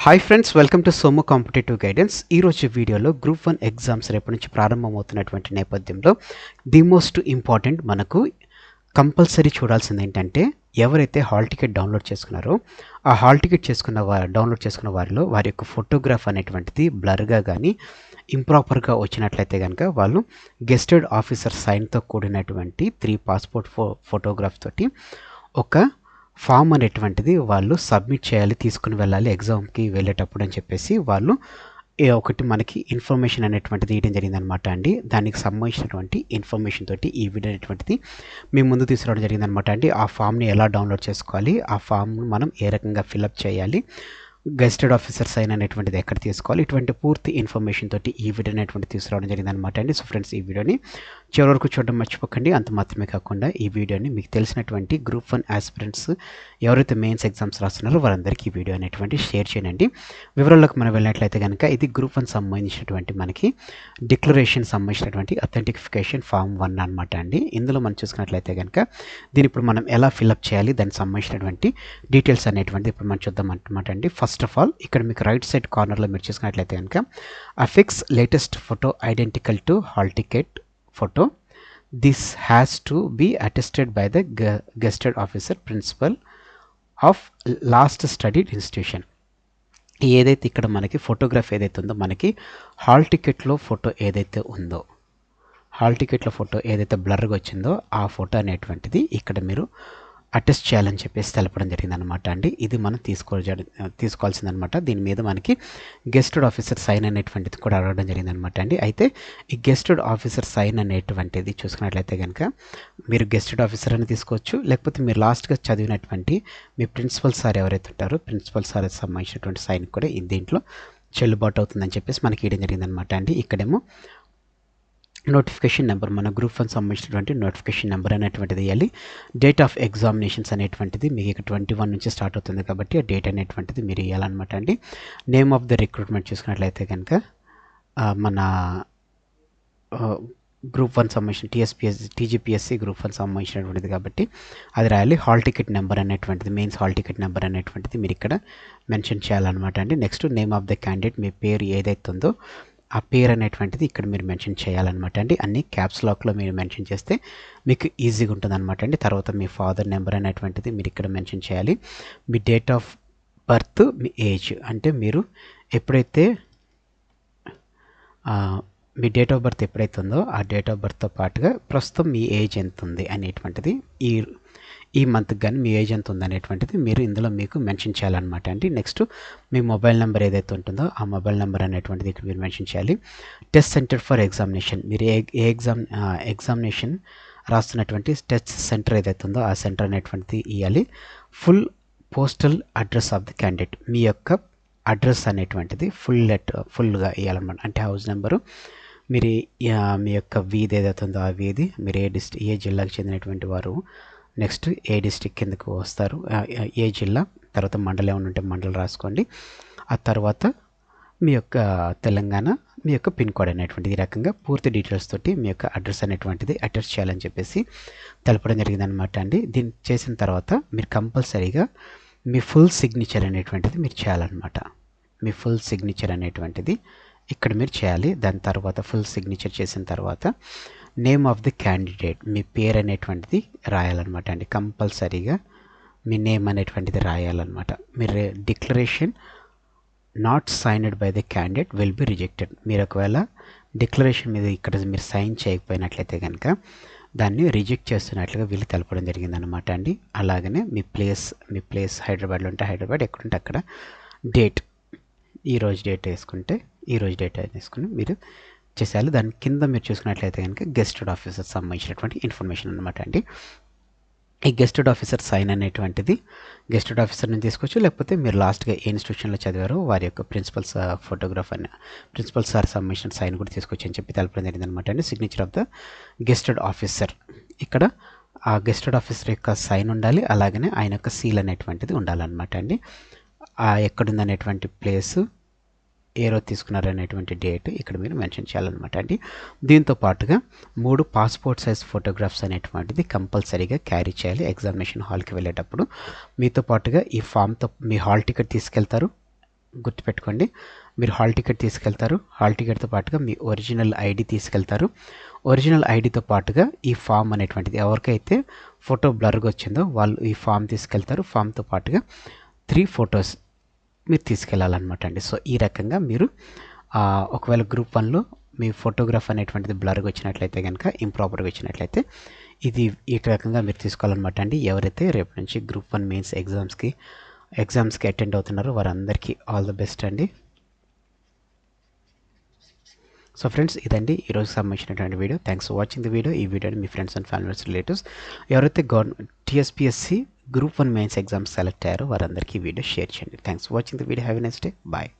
Hi friends welcome to సోమో competitive guidance ఈరోజు వీడియోలో గ్రూప్ వన్ ఎగ్జామ్స్ రేపటి నుంచి ప్రారంభమవుతున్నటువంటి నేపథ్యంలో ది మోస్ట్ ఇంపార్టెంట్ మనకు కంపల్సరీ చూడాల్సింది ఏంటంటే ఎవరైతే హాల్ టికెట్ డౌన్లోడ్ చేసుకున్నారో ఆ హాల్ టికెట్ చేసుకున్న వారు డౌన్లోడ్ చేసుకున్న వారిలో వారి యొక్క ఫోటోగ్రాఫ్ అనేటువంటిది బ్లర్గా కానీ ఇంప్రాపర్గా వచ్చినట్లయితే కనుక వాళ్ళు గెస్టెడ్ ఆఫీసర్ సైన్తో కూడినటువంటి త్రీ పాస్పోర్ట్ ఫో ఫోటోగ్రాఫ్ తోటి ఒక ఫామ్ అనేటువంటిది వాళ్ళు సబ్మిట్ చేయాలి తీసుకుని వెళ్ళాలి ఎగ్జామ్కి వెళ్ళేటప్పుడు అని చెప్పేసి వాళ్ళు ఏ ఒకటి మనకి ఇన్ఫర్మేషన్ అనేటువంటిది ఇవ్వడం జరిగిందనమాట అండి. దానికి సంబంధించినటువంటి ఇన్ఫర్మేషన్ తోటి ఈ వీడియో అనేటువంటిది మీ ముందు తీసుకురావడం జరిగిందనమాట అండి. ఆ ఫామ్ని ఎలా డౌన్లోడ్ చేసుకోవాలి ఆ ఫామ్ను మనం ఏ రకంగా ఫిలప్ చేయాలి గెస్టెడ్ ఆఫీసర్ సైన్ అనేటువంటిది ఎక్కడ తీసుకోవాలి ఇటువంటి పూర్తి ఇన్ఫర్మేషన్ తోటి ఈ వీడియో అనేటువంటి తీసుకురావడం జరిగిందనమాట అండి. సో ఫ్రెండ్స్ ఈ వీడియోని చివరి వరకు చూడడం మర్చిపోకండి. అంత మాత్రమే కాకుండా ఈ వీడియోని మీకు తెలిసినటువంటి గ్రూప్ వన్ ఆస్పిరెంట్స్ ఎవరైతే మెయిన్స్ ఎగ్జామ్స్ రాస్తున్నారో వారందరికీ ఈ వీడియో అనేటువంటి షేర్ చేయండి. వివరాల్లోకి మనం వెళ్ళినట్లయితే కనుక ఇది గ్రూప్ వన్ సంబంధించినటువంటి మనకి డిక్లరేషన్ సంబంధించినటువంటి అథెంటిఫికేషన్ ఫామ్ వన్ అనమాట అండి. ఇందులో మనం చూసుకున్నట్లయితే కనుక దీని ఇప్పుడు మనం ఎలా ఫిల్అప్ చేయాలి దానికి సంబంధించినటువంటి డీటెయిల్స్ అనేటువంటిది ఇప్పుడు మనం చూద్దాం అనమాట అండి. ఫస్ట్ ఆఫ్ ఆల్ ఇక్కడ మీకు రైట్ సైడ్ కార్నర్లో మీరు చూసుకున్నట్లయితే కనుక affix latest photo identical to hall ticket photo this has to be attested by the gazetted officer principal of last studied institution ఏదైతే ఇక్కడ మనకి ఫోటోగ్రాఫ్ ఏదైతే ఉందో మనకి హాల్ టికెట్లో ఫోటో ఏదైతే ఉందో హాల్ టికెట్లో ఫోటో ఏదైతే బ్లర్గా వచ్చిందో ఆ ఫోటో అనేటువంటిది ఇక్కడ మీరు అటెస్ట్ చేయాలని చెప్పేసి తెలపడం జరిగిందనమాట అండి. ఇది మనం తీసుకో తీసుకోవాల్సిందనమాట దీని మీద మనకి గెస్టెడ్ ఆఫీసర్ సైన్ అనేటువంటిది కూడా అడగడం జరిగిందనమాట అండి. అయితే ఈ గెస్టెడ్ ఆఫీసర్ సైన్ అనేటువంటిది చూసుకున్నట్లయితే కనుక మీరు గెస్టెడ్ ఆఫీసర్ అని తీసుకోవచ్చు. లేకపోతే మీరు లాస్ట్గా చదివినటువంటి మీ ప్రిన్సిపల్ సార్ ఎవరైతే ఉంటారో ప్రిన్సిపల్ సార్ సంబంధించినటువంటి సైన్ కూడా దీంట్లో చెల్లుబాటు అవుతుందని చెప్పేసి మనకి ఇవ్వడం జరిగిందనమాట అండి. ఇక్కడేమో నోటిఫికేషన్ నెంబర్ మన గ్రూప్ వన్ సంబంధించినటువంటి నోటిఫికేషన్ నెంబర్ అనేటువంటిది ఇవ్వాలి. డేట్ ఆఫ్ ఎగ్జామినేషన్స్ అనేటువంటిది మీకు ఇక్కడ ట్వంటీ వన్ నుంచి స్టార్ట్ అవుతుంది కాబట్టి ఆ డేట్ అనేటువంటిది మీరు ఇవ్వాలన్నమాట అండి. నేమ్ ఆఫ్ ద రిక్రూట్మెంట్ చూసుకున్నట్లయితే కనుక మన గ్రూప్ వన్ సంబంధించిన టీఎస్పిఎస్ టీజీపీఎస్సీ గ్రూప్ వన్ సంబంధించినటువంటిది కాబట్టి అది రాయాలి. హాల్ టికెట్ నెంబర్ అనేటువంటిది మెయిన్స్ హాల్ టికెట్ నెంబర్ అనేటువంటిది మీరు ఇక్కడ మెన్షన్ చేయాలన్నమాట అండి. Next name of the candidate మీ పేరు ఏదైతే ఉందో ఆ పేరు అనేటువంటిది ఇక్కడ మీరు మెన్షన్ చేయాలన్నమాట అండి. అన్ని క్యాప్స్ లాక్లో మీరు మెన్షన్ చేస్తే మీకు ఈజీగా ఉంటుంది అనమాట అండి. తర్వాత మీ ఫాదర్ నెంబర్ అనేటువంటిది మీరు ఇక్కడ మెన్షన్ చేయాలి. మీ డేట్ ఆఫ్ బర్త్ మీ ఏజ్ అంటే మీరు ఎప్పుడైతే మీ డేట్ ఆఫ్ బర్త్ ఎప్పుడైతుందో ఆ డేట్ ఆఫ్ బర్త్తో పాటుగా ప్రస్తుతం మీ ఏజ్ ఎంత ఉంది అనేటువంటిది ఈ ఈ మంత్కి కానీ మీ ఏజ్ ఎంత ఉంది అనేటువంటిది మీరు ఇందులో మీకు మెన్షన్ చేయాలన్నమాట. అండి నెక్స్ట్ మీ మొబైల్ నెంబర్ ఏదైతే ఉంటుందో ఆ మొబైల్ నెంబర్ అనేటువంటిది ఇక్కడ మీరు మెన్షన్ చేయాలి. టెస్ట్ సెంటర్ ఫర్ ఎగ్జామినేషన్ మీరు ఏ ఏ ఎగ్జామ్ ఎగ్జామినేషన్ రాస్తున్నటువంటి టెస్ట్ సెంటర్ ఏదైతే ఉందో ఆ సెంటర్ అనేటువంటిది ఇవ్వాలి full postal address of the candidate మీ యొక్క అడ్రస్ అనేటువంటిది ఫుల్ లెట్ ఫుల్గా ఇవ్వాలన్నమాట అంటే హౌస్ నెంబరు. మీరు మీ యొక్క వీధి ఏదైతే ఉందో ఆ వీధి మీరు ఏ డిస్ట్రిక్ ఏ జిల్లాకు చెందినటువంటి వారు నెక్స్ట్ ఏ డిస్టిక్ కిందకు వస్తారు ఏ జిల్లా తర్వాత మండలం ఏమైనా ఉంటే మండలం రాసుకోండి. ఆ తర్వాత మీ యొక్క తెలంగాణ మీ యొక్క పిన్ కోడ్ అనేటువంటిది ఈ రకంగా పూర్తి డీటెయిల్స్ తోటి మీ యొక్క అడ్రస్ అనేటువంటిది అటాచ్ చేయాలని చెప్పేసి తెలపడం జరిగిందనమాట అండి. దీన్ని చేసిన తర్వాత మీరు కంపల్సరీగా మీ ఫుల్ సిగ్నేచర్ అనేటువంటిది మీరు చేయాలన్నమాట. మీ ఫుల్ సిగ్నేచర్ అనేటువంటిది ఇక్కడ మీరు చేయాలి. దాని తర్వాత ఫుల్ సిగ్నేచర్ చేసిన తర్వాత నేమ్ ఆఫ్ ది క్యాండిడేట్ మీ పేరు అనేటువంటిది రాయాలన్నమాట అండి. కంపల్సరీగా మీ నేమ్ అనేటువంటిది రాయాలన్నమాట. మీరు declaration not signed by the candidate will be rejected మీరు ఒకవేళ డిక్లరేషన్ మీద ఇక్కడ మీరు సైన్ చేయకపోయినట్లయితే కనుక దాన్ని రిజెక్ట్ చేస్తున్నట్లుగా వీళ్ళు తెలపడం జరిగిందనమాట అండి. అలాగనే మీ ప్లేస్ మీ ప్లేస్ హైదరాబాద్లో ఉంటే హైదరాబాద్ ఎక్కడుంటే అక్కడ డేట్ ఈరోజు డేట్ వేసుకుంటే ఈరోజు డేట్ వేసుకుని మీరు చేసేయాలి. దాని కింద మీరు చూసుకున్నట్లయితే కనుక గెస్టెడ్ ఆఫీసర్ సంబంధించినటువంటి ఇన్ఫర్మేషన్ అనమాట అండి. ఈ గెస్టెడ్ ఆఫీసర్ సైన్ అనేటువంటిది. గెస్టెడ్ ఆఫీసర్ని తీసుకోవచ్చు లేకపోతే మీరు లాస్ట్గా ఏ ఇన్స్టిట్యూషన్లో చదివారో వారి యొక్క ప్రిన్సిపల్ ఫోటోగ్రాఫ్ uh, అని ప్రిన్సిపల్ సార్ సబ్మిషన్ సైన్ కూడా తీసుకోవచ్చు అని చెప్పి తెలపడం జరిగింది అనమాట అండి signature of the gazetted officer ఇక్కడ ఆ గెస్టెడ్ ఆఫీసర్ యొక్క సైన్ ఉండాలి అలాగనే ఆయన యొక్క సీల్ అనేటువంటిది ఉండాలన్నమాట అండి. ఎక్కడుందనేటువంటి ప్లేసు ఏ రోజు తీసుకున్నారనేటువంటి డేట్ ఇక్కడ మీరు మెన్షన్ చేయాలన్నమాట. అండి దీంతో పాటుగా మూడు పాస్పోర్ట్ సైజ్ ఫోటోగ్రాఫ్స్ అనేటువంటిది కంపల్సరీగా క్యారీ చేయాలి ఎగ్జామినేషన్ హాల్కి వెళ్ళేటప్పుడు. మీతో పాటుగా ఈ ఫామ్తో మీ హాల్ టికెట్ తీసుకెళ్తారు. గుర్తుపెట్టుకోండి. మీరు హాల్ టికెట్ తీసుకెళ్తారు. హాల్ టికెట్తో పాటుగా మీ ఒరిజినల్ ఐడి తీసుకెళ్తారు. ఒరిజినల్ ఐడితో పాటుగా ఈ ఫామ్ అనేటువంటిది ఎవరికైతే ఫోటో బ్లర్గా వచ్చిందో వాళ్ళు ఈ ఫామ్ తీసుకెళ్తారు. ఫామ్తో పాటుగా త్రీ ఫొటోస్ మీరు తీసుకెళ్ళాలన్నమాట అండి. సో ఈ రకంగా మీరు ఒకవేళ గ్రూప్ వన్లో మీ ఫోటోగ్రాఫ్ అనేటువంటిది బ్లర్గా వచ్చినట్లయితే కనుక ఇంప్రాపర్గా వచ్చినట్లయితే ఇది ఈ రకంగా మీరు తీసుకోవాలన్నమాట అండి. ఎవరైతే రేపు నుంచి గ్రూప్ వన్ మెయిన్స్ ఎగ్జామ్స్కి ఎగ్జామ్స్కి అటెండ్ అవుతున్నారో వారందరికీ ఆల్ ద బెస్ట్ అండి. సో ఫ్రెండ్స్ ఇదండి ఈరోజు సంబంధించినటువంటి video. Thanks for watching the video. ఈ వీడియోని మీ ఫ్రెండ్స్ అండ్ ఫ్యామిలీస్ రిలేటివ్స్ ఎవరైతే government TSPSC group one mains exams select అయ్యారో వారందరికీ వీడియో షేర్ చేయండి. Thanks for watching the video have next day bye